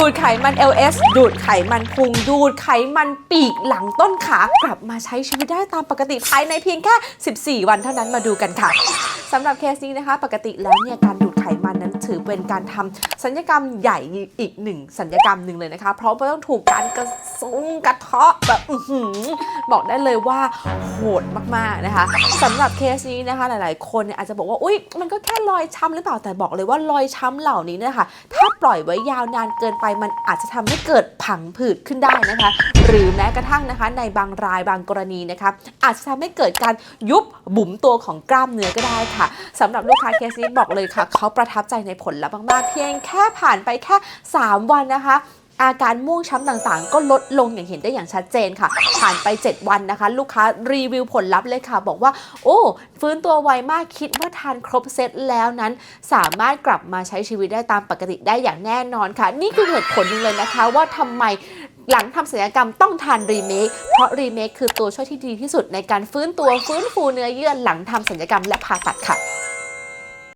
ดูดไขมัน LS ดูดไขมันพุง ดูดไขมันปีกหลังต้นขากลับมาใช้ชีวิตได้ตามปกติภายในเพียงแค่ 14 วันเท่านั้นมาดูกันค่ะ สำหรับเคสนี้นะคะ ปกติแล้วเนี่ยการดูดไขมันนั้นถือเป็นการทำสัญญกรรมใหญ่อีกหนึ่งสัญญกรรมหนึ่งเลยนะคะ เพราะต้องถูกการกระซุงกระเทาะแบบอื้อหือบอกได้เลยว่าโหดมากๆนะคะสำหรับเคสนี้นะคะหลาย ๆ คนเนี่ยอาจจะบอกว่าอุ๊ยมันก็แค่รอยช้ำหรือเปล่าแต่บอกเลยว่ารอยช้ำเหล่านี้เนะคะถ้าปล่อยไว้ยาวนานเกินไปมันอาจจะทำให้เกิดผังผืดขึ้นได้นะคะ หรือแม้กระทั่งนะคะ ในบางรายบางกรณีนะคะอาจจะทำให้เกิดการยุบบุ๋มตัวของกล้ามเนื้อก็ได้ค่ะสำหรับลูกค้าเคสนี้บอกเลยค่ะ เขาประทับใจในผลลัพธ์มากๆ เพียงแค่ผ่านไปแค่ 3 วันนะคะอาการม่วงช้ำต่างๆ ก็ลดลงอย่างเห็นได้อย่างชัดเจนค่ะ ผ่านไป 7 วันนะคะ ลูกค้ารีวิวผลลัพธ์เลยค่ะ บอกว่า โอ้ ฟื้นตัวไวมากคิดว่าทานครบเซตแล้วนั้น สามารถกลับมาใช้ชีวิตได้ตามปกติได้อย่างแน่นอนค่ะ นี่คือเหตุผลหนึ่งเลยนะคะ ว่าทำไม หลังทำศัลยกรรมต้องทานรีเมค เพราะรีเมคคือตัวช่วยที่ดีที่สุดในการฟื้นตัวฟื้นฟูเนื้อเยื่อหลังทำศัลยกรรมและผ่าตัดค่ะ